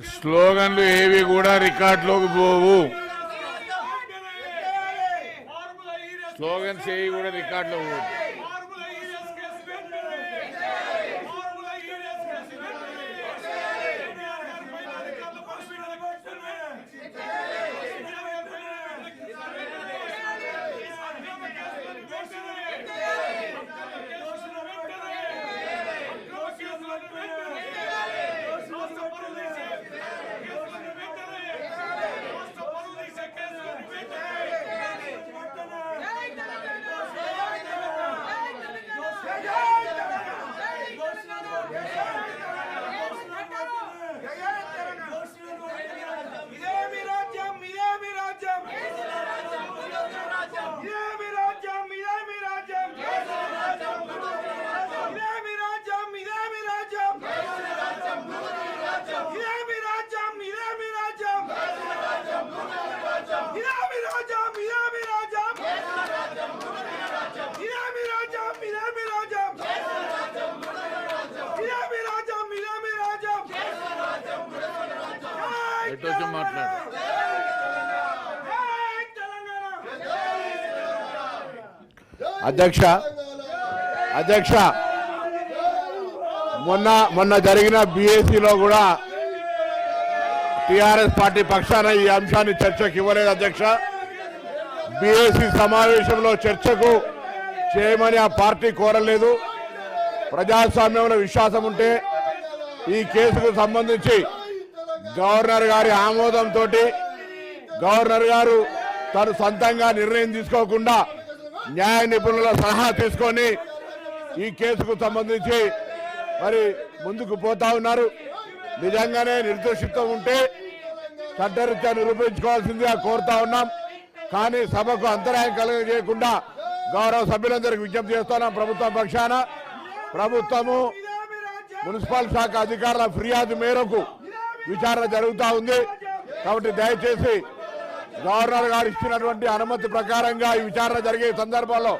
స్లోగన్లు ఏవి కూడా రికార్డులోకి పోవు. స్లోగన్స్ ఏవి కూడా రికార్డులో పోవు. ఎటు మాట్లాడు. అధ్యక్ష అధ్యక్ష మొన్న మొన్న జరిగిన బీఏసీలో కూడా టిఆర్ఎస్ పార్టీ పక్షాన ఈ అంశాన్ని చర్చకు ఇవ్వలేదు అధ్యక్ష. బీఏసీ సమావేశంలో చర్చకు చేయమని ఆ పార్టీ కోరలేదు. ప్రజాస్వామ్యంలో విశ్వాసం ఉంటే ఈ కేసుకు సంబంధించి గవర్నర్ గారి ఆమోదంతో గవర్నర్ గారు తను సొంతంగా నిర్ణయం తీసుకోకుండా న్యాయ నిపుణుల సలహా తీసుకొని ఈ కేసుకు సంబంధించి మరి ముందుకు పోతా ఉన్నారు. నిజంగానే నిర్దోషిత్వం ఉంటే చట్టరీత్యా నిరూపించుకోవాల్సిందిగా కోరుతా ఉన్నాం. కానీ సభకు అంతరాయం కలగజేయకుండా గౌరవ సభ్యులందరికీ విజ్ఞప్తి చేస్తున్నాం ప్రభుత్వ పక్షాన ప్రభుత్వము మున్సిపల్ శాఖ అధికారుల ఫిర్యాదు మేరకు విచారణ జరుగుతూ ఉంది. కాబట్టి దయచేసి గవర్నర్ గారు ఇచ్చినటువంటి అనుమతి ప్రకారంగా ఈ విచారణ జరిగే సందర్భంలో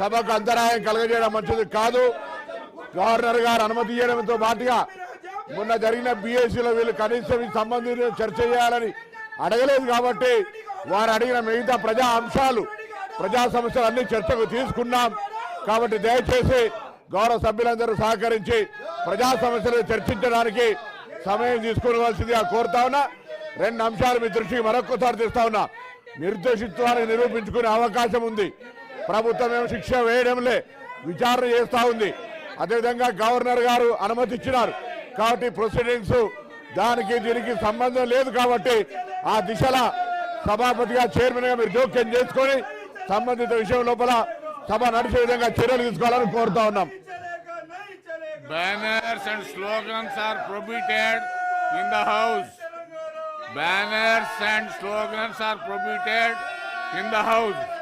సభకు అంతరాయం కలగజేయడం మంచిది కాదు. గవర్నర్ గారు అనుమతి ఇవ్వడంతో పాటుగా మొన్న జరిగిన బీఎస్సీలో వీళ్ళు కనీసం ఈ సంబంధించిన చర్చ చేయాలని అడగలేదు కాబట్టి వారు అడిగిన మిగతా ప్రజా అంశాలు ప్రజా సమస్యలు అన్ని చర్చకు తీసుకున్నాం. కాబట్టి దయచేసి గౌరవ సభ్యులందరూ సహకరించి ప్రజా సమస్యలు చర్చించడానికి సమయం తీసుకోవాల్సిందిగా కోరుతా ఉన్నా. రెండు అంశాలు మీ దృష్టికి మరొకసారి తెస్తా ఉన్నా. నిర్దోషిత్వాన్ని నిరూపించుకునే అవకాశం ఉంది. ప్రభుత్వం ఏమో శిక్ష వేయడంలే విచారణ చేస్తా ఉంది. అదేవిధంగా గవర్నర్ గారు అనుమతి ఇచ్చినారు కాబట్టి ప్రొసీడింగ్స్ దానికి దీనికి సంబంధం లేదు కాబట్టి ఆ దిశలో సభాపతిగా చైర్మన్గా మీరు జోక్యం చేసుకొని సంబంధిత విషయం లోపల సభ నడిచే విధంగా చర్యలు తీసుకోవాలని కోరుతా ఉన్నాం. Banners and slogans are prohibited in the house. Banners and slogans are prohibited in the house.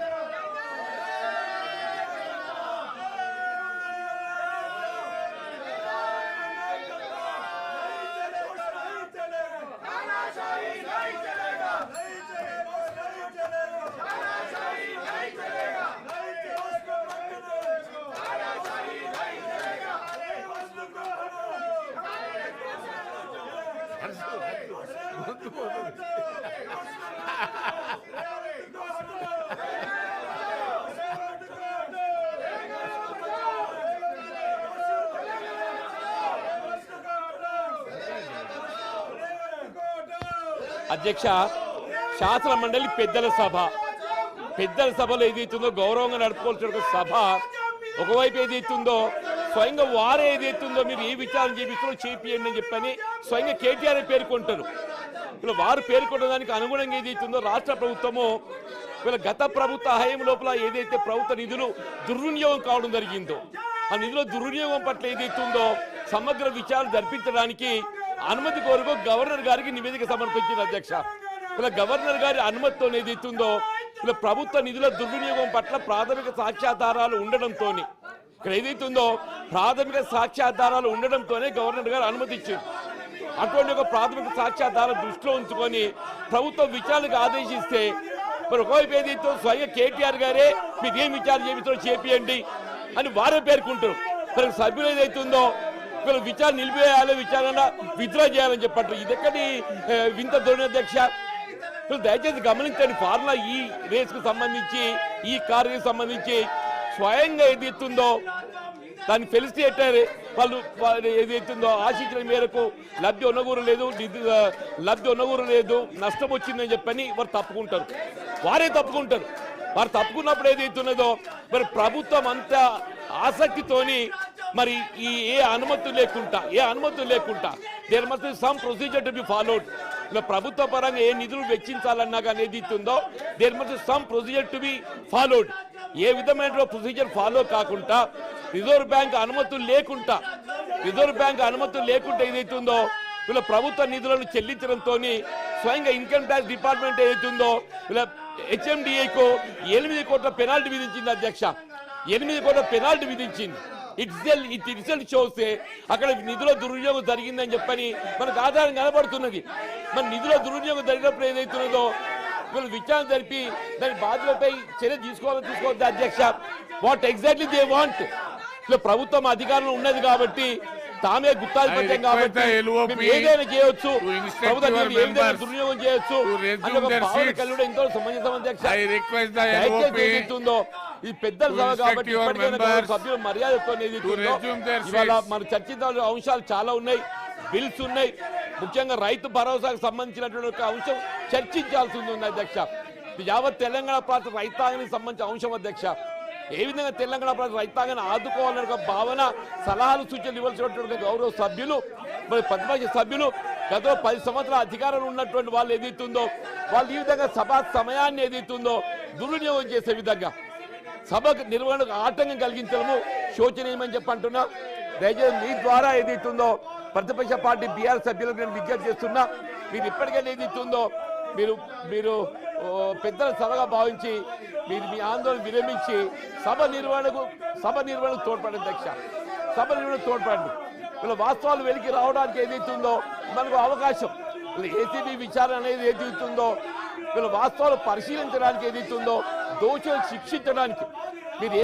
అధ్యక్ష శాసన మండలి పెద్దల సభ. పెద్దల సభలో ఏదైతుందో గౌరవంగా నడుపుకోవాల్సిన ఒక సభ ఒకవైపు ఏదైతుందో స్వయంగా వారు ఏదైతుందో మీరు ఏ విచారం చేపిస్తారో చేపియండి అని చెప్పని స్వయంగా కేటీఆర్ పేర్కొంటారు ఇలా వారు పేర్కొన్న దానికి అనుగుణంగా ఏదైతుందో రాష్ట్ర ప్రభుత్వము వీళ్ళ గత ప్రభుత్వ హయం లోపల ఏదైతే ప్రభుత్వ నిధులు దుర్వినియోగం కావడం జరిగిందో ఆ నిధుల దుర్వినియోగం పట్ల ఏదైతుందో సమగ్ర విచారణ జరిపించడానికి అనుమతి కోరుకు గవర్నర్ గారికి నివేదిక సమర్పించింది అధ్యక్ష. ఇలా గవర్నర్ గారి అనుమతితో ఏదైతుందో ఇలా ప్రభుత్వ నిధుల దుర్వినియోగం పట్ల ప్రాథమిక సాక్ష్యాధారాలు ఉండడంతో ఇక్కడ ఏదైతుందో ప్రాథమిక సాక్ష్యాధారాలు ఉండడంతోనే గవర్నర్ గారు అనుమతిచ్చింది అటువంటి ఒక ప్రాథమిక సాక్ష్యాధారం దృష్టిలో ఉంచుకొని ప్రభుత్వం విచారణకు ఆదేశిస్తే మరి ఒకవైపు ఏదైతే స్వయం కేటీఆర్ గారే మీరు ఏం విచారణ చేపిస్తారో చేపియండి అని వారే పేర్కొంటారు. మరి సభ్యులు ఏదైతుందో ఒకవేళ విచారణ నిలిపేయాలి విచారణ విత్డ్రా చేయాలని చెప్పంటారు. ఇది ఎక్కడి వింత ధోరణి దయచేసి గమనించండి ఫార్ములా ఈ రేస్కు సంబంధించి ఈ కారుకి సంబంధించి స్వయంగా ఏది ఎత్తుందో దాన్ని ఫెలిసిటేట్ వాళ్ళు ఏది ఏదైతుందో ఆశించిన మేరకు లబ్ధి ఉన్నగూరు లేదు లబ్ధి ఉన్నగూరు లేదు నష్టం వచ్చిందని చెప్పని వారు తప్పుకుంటారు. వారే తప్పుకుంటారు. వారు తప్పుకున్నప్పుడు ఏదైతున్నదో మరి ప్రభుత్వం అంతా ఆసక్తితోని మరి ఈ ఏ అనుమతి లేకుండా ఏ అనుమతి లేకుండా there must some procedure to be followed ఇలా ప్రభుత్వ పరంగా ఏ నిధులు వెచ్చించాలన్నా కానీ ఏది ఇస్తుందో there must some procedure to be followed ఏ విధమైన ప్రొసీజర్ ఫాలో కాకుండా రిజర్వ్ బ్యాంక్ అనుమతులు లేకుండా రిజర్వ్ బ్యాంక్ అనుమతులు లేకుండా ఏదైతుందో ఇలా ప్రభుత్వ నిధులను చెల్లించడంతో స్వయంగా ఇన్కమ్ ట్యాక్స్ డిపార్ట్మెంట్ ఏదైతుందో ఇలా హెచ్ఎండిఏకు ఎనిమిది కోట్ల పెనాల్టీ విధించింది అధ్యక్ష. ఎనిమిది కోట్ల పెనాల్టీ విధించింది. ఇట్సెల్ ఇట్ ఇట్సెల్ చూస్తే అక్కడ నిధుల దుర్వినియోగం జరిగిందని చెప్పని మనకు ఆధారం కనబడుతున్నది. మరి నిధుల దుర్వినియోగం జరిగినప్పుడు ఏదైతున్నదో వీళ్ళు విచారణ జరిపి దాని బాధ్యులపై చర్య తీసుకోవాలని తీసుకోవద్దు అధ్యక్ష. వాట్ ఎగ్జాక్ట్లీ దే వాంట్ ఇలా ప్రభుత్వం అధికారంలో ఉన్నది కాబట్టి తామే గుత్తాధిపత్యం కాబట్టి ఏదైనా చేయొచ్చు. ప్రభుత్వం దుర్వినియోగం చేయొచ్చు. అని ఒక ఎంతో సమంజసం అధ్యక్ష. దయచేసి ఇది పెద్దల సభ కాబట్టి సభ్యులు మర్యాదతో ఇవాళ. మన చర్చించాల్సిన అంశాలు చాలా ఉన్నాయి బిల్స్ ఉన్నాయి. ముఖ్యంగా రైతు భరోసాకు సంబంధించినటువంటి ఒక అంశం చర్చించాల్సి ఉంది అధ్యక్ష. యావత్ తెలంగాణ ప్రాంత రైతాంగానికి సంబంధించిన అంశం అధ్యక్ష. ఏ విధంగా తెలంగాణ ప్రాంత రైతాంగాన్ని ఆదుకోవాలనే ఒక భావన సలహాలు సూచనలు ఇవ్వాల్సినటువంటి గౌరవ సభ్యులు మరి ప్రతిపక్ష సభ్యులు గత పది సంవత్సరాల అధికారంలో ఉన్నటువంటి వాళ్ళు ఏదైతుందో వాళ్ళు ఈ విధంగా సభా సమయాన్ని ఏదైతుందో దుర్వినియోగం చేసే విధంగా సభకు నిర్వహణకు ఆటంకం కలిగించడము శోచనీయమని చెప్పి అంటున్నా. దయచేసి మీ ద్వారా ఏదైతుందో ప్రతిపక్ష పార్టీ బీఆర్ సభ్యులకు నేను విజ్ఞప్తి చేస్తున్నా. మీరు ఇప్పటికైనా ఏదైతుందో మీరు మీరు పెద్దల సభగా భావించి మీరు మీ ఆందోళన విరమించి సభ నిర్వహణకు సభ నిర్వహణకు తోడ్పడండి అధ్యక్ష. సభ నిర్వహణకు తోడ్పడండి. వీళ్ళ వాస్తవాలు వెలికి రావడానికి ఏదైతుందో మనకు అవకాశం. ఏసీబీ విచారణ అనేది ఏదైతుందో వీళ్ళ వాస్తవాలు పరిశీలించడానికి ఏదైతుందో దోషులను శిక్షించడానికి మీరు